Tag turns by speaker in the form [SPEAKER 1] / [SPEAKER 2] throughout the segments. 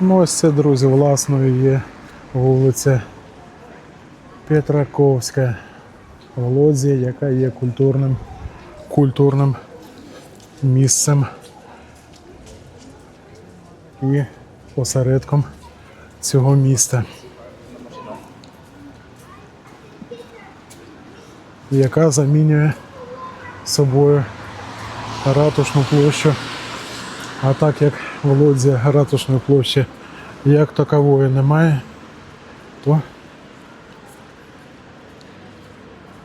[SPEAKER 1] Ну ось це, друзі, власною є вулиця Петраковська в Лодзі, яка є культурним, культурним місцем і осередком цього міста. Яка замінює собою ратушну площу. А так як в Лодзі ратушної площі як такової немає, то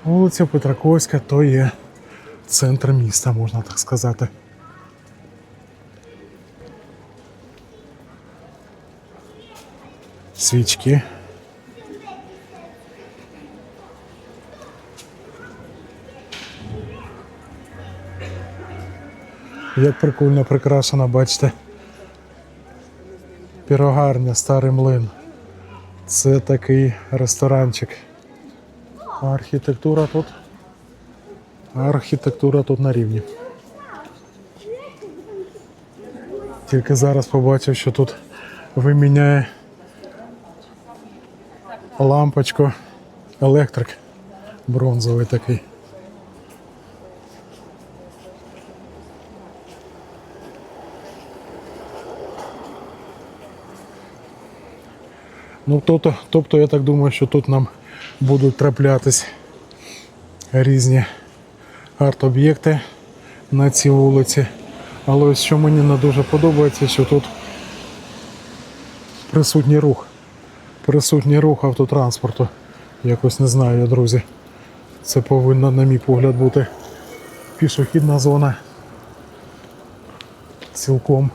[SPEAKER 1] вулиця Петраковська то є центр міста, можна так сказати. Свічки. Як прикольно прикрашена, бачите. Пірогарня, старий млин. Це такий ресторанчик. Архітектура тут. Архітектура тут на рівні. Тільки зараз побачив, що тут виміняє лампочку електрик бронзовий такий. Ну, тобто, тобто я так думаю, що тут нам будуть траплятись різні арт-об'єкти на цій вулиці. Але ось що мені не дуже подобається, що тут присутній рух. Присутній рух автотранспорту. Якось не знаю, я, друзі. Це повинна, на мій погляд, бути пішохідна зона. Цілком.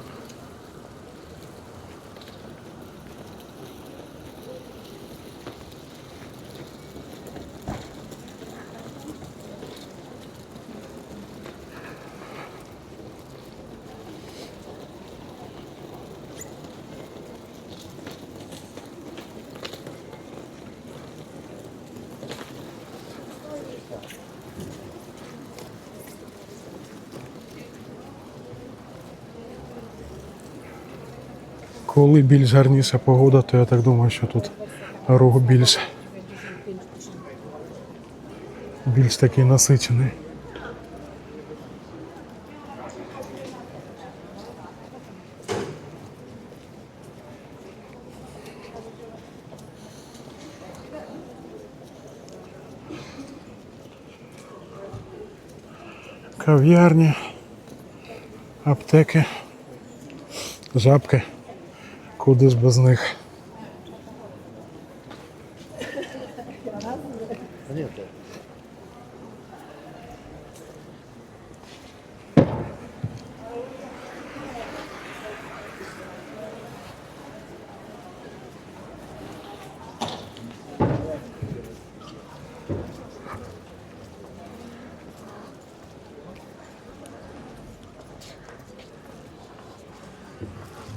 [SPEAKER 1] Коли більш гарніша погода, то я так думаю, що тут рух більш, більш такий насичений. Кав'ярні, аптеки, жабки. Куди ж без них?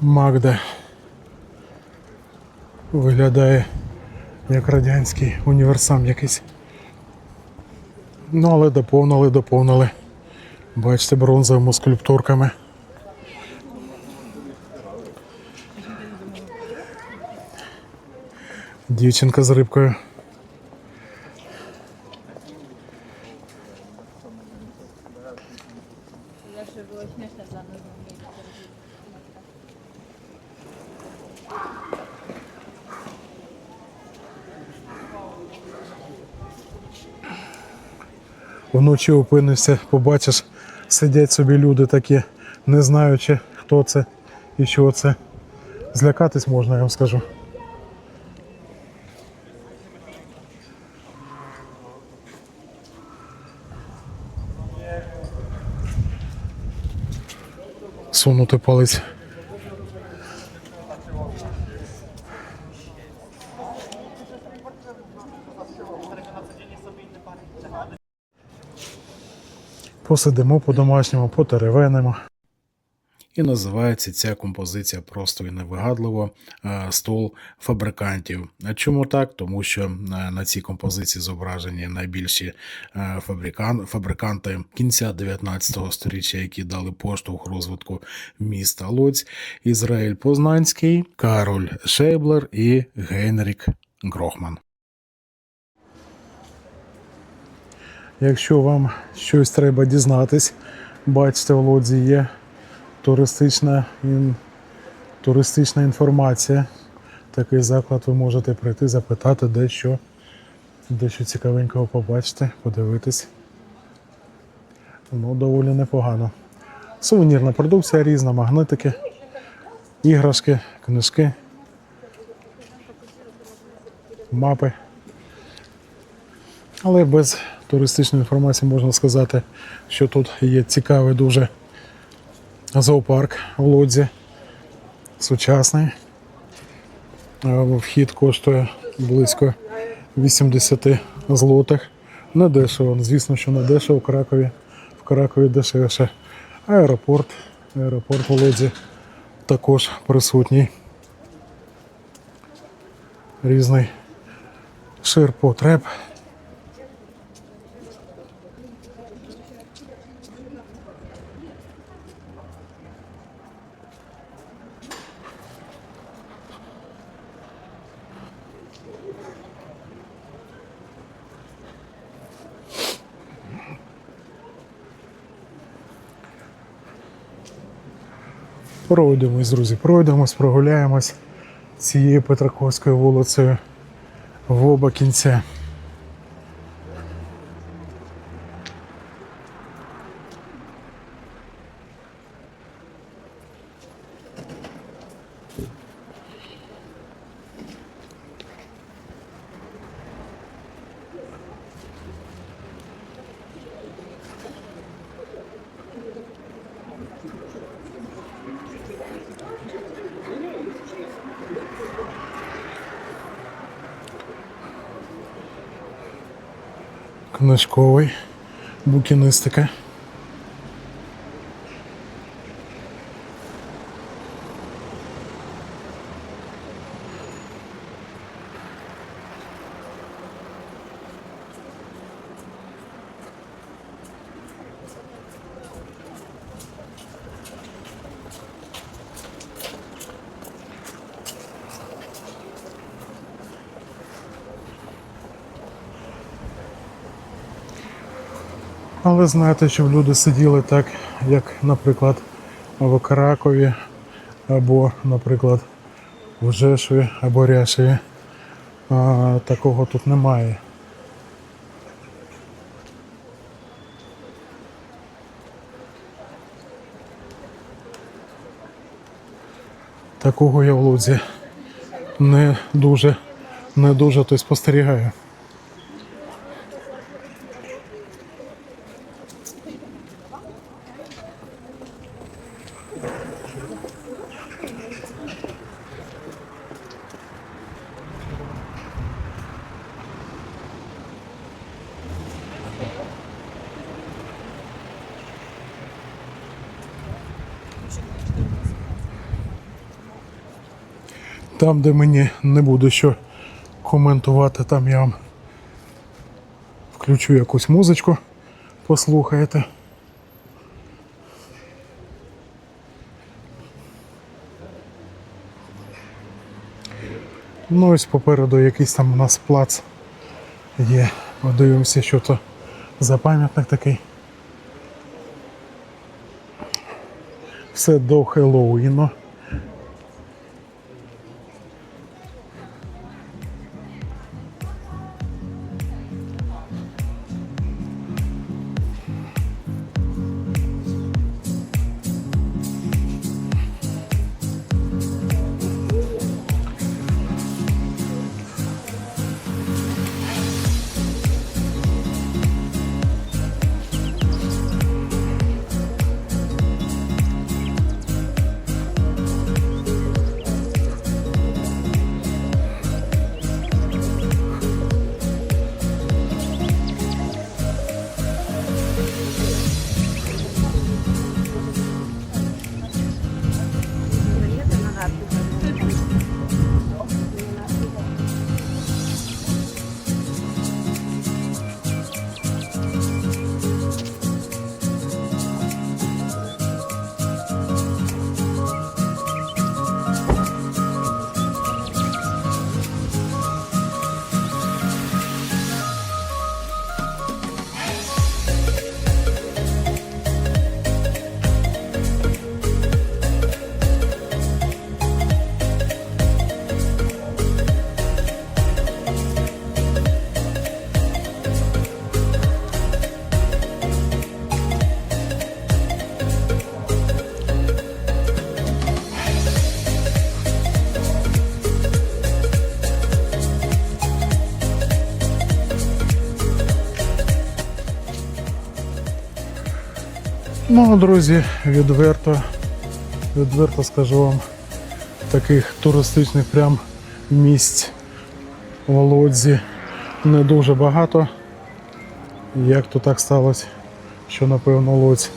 [SPEAKER 1] Магда виглядає як радянський універсам якийсь. Ну, але доповнили, доповнили. Бачите, бронзовими скульптурками. Дівчинка з рибкою. Вночі опинишся, побачиш, сидять собі люди такі, не знаючи, хто це і що це. Злякатись можна, я вам скажу. Сунути палець. Посидимо по-домашньому, потеревенимо. І називається ця композиція просто і невигадливо е, стол фабрикантів. Чому так? Тому що е, на цій композиції зображені найбільші е, фабрикан, фабриканти кінця 19 століття, які дали поштовх розвитку міста Луць, Ізраїль Познанський, Кароль Шейблер і Генрік Грохман. Якщо вам щось треба дізнатись, бачите, в Лодзі є туристична, ін... туристична інформація. Такий заклад ви можете прийти, запитати дещо, дещо цікавенького побачити, подивитись. Ну, доволі непогано. Сувенірна продукція різна, магнитики, іграшки, книжки, мапи. Але без туристичної інформації можна сказати, що тут є цікавий дуже зоопарк в Лодзі. Сучасний. Вхід коштує близько 80 злотих. Не дешево, звісно, що не дешево в Кракові. В Кракові дешевше. Аеропорт. Аеропорт в Лодзі також присутній. Різний ширпотреб. Пройдемось, друзі, пройдемось, прогуляємось цією Петраковською вулицею в оба кінця. Книжковий, букіністика. Але знаєте, щоб люди сиділи так, як, наприклад, в Кракові, або, наприклад, в Жешові або Ряшеві. Такого тут немає. Такого я в Лудзі не дуже, не дуже то спостерігаю. Там, де мені не буду що коментувати, там я вам включу якусь музичку, послухаєте. Ну ось попереду якийсь там у нас плац є. Подивимося, що то за пам'ятник такий. Все до Хеллоуіну. Ну, друзі, відверто, відверто скажу вам, таких туристичних прям місць в Лодзі не дуже багато. Як то так сталося, що напевно Лодзь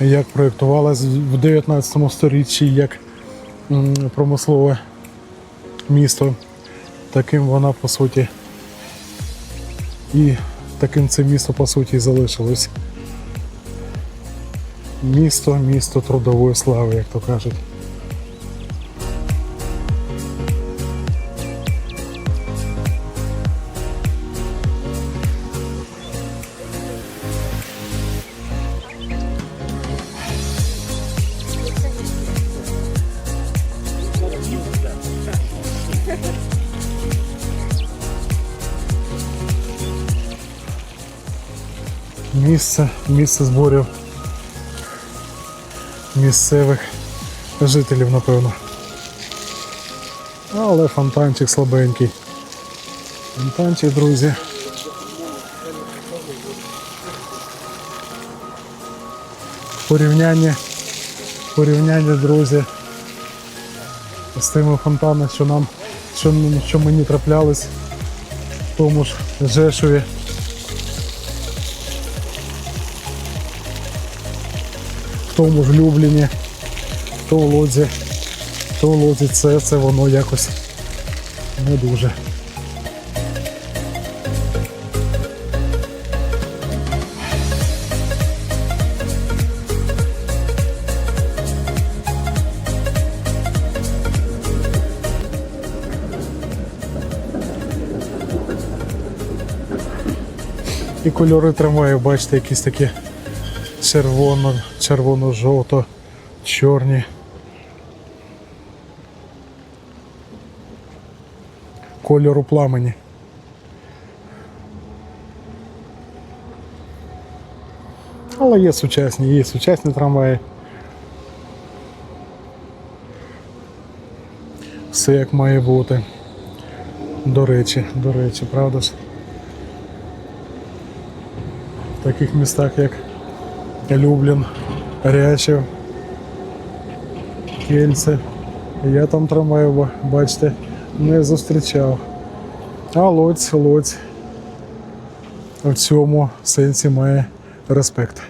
[SPEAKER 1] як проєктувалась в 19 сторіччі як промислове місто, таким вона по суті і таким це місто по суті залишилось. Місто, місто трудової слави, як то кажуть. Місце, місце зборів місцевих жителів, напевно. Але фонтанчик слабенький. Фонтанчик, друзі. Порівняння, порівняння, друзі, з тими фонтанами, що нам, що, що мені траплялись в тому ж Жешові. Тому ж Любліні, то в Лодзі, то в Лодзі це, це воно якось не дуже. І кольори трамваю, бачите, якісь такі червоно, червоно-жовто, чорні. Кольору пламені. Але є сучасні, є сучасні трамваї. Все як має бути. До речі, до речі, правда ж? В таких містах, як Люблін, Рячів, Кельце. Я там трамваю, ба- бачите, не зустрічав. А лоць, лоць в цьому сенсі має респект.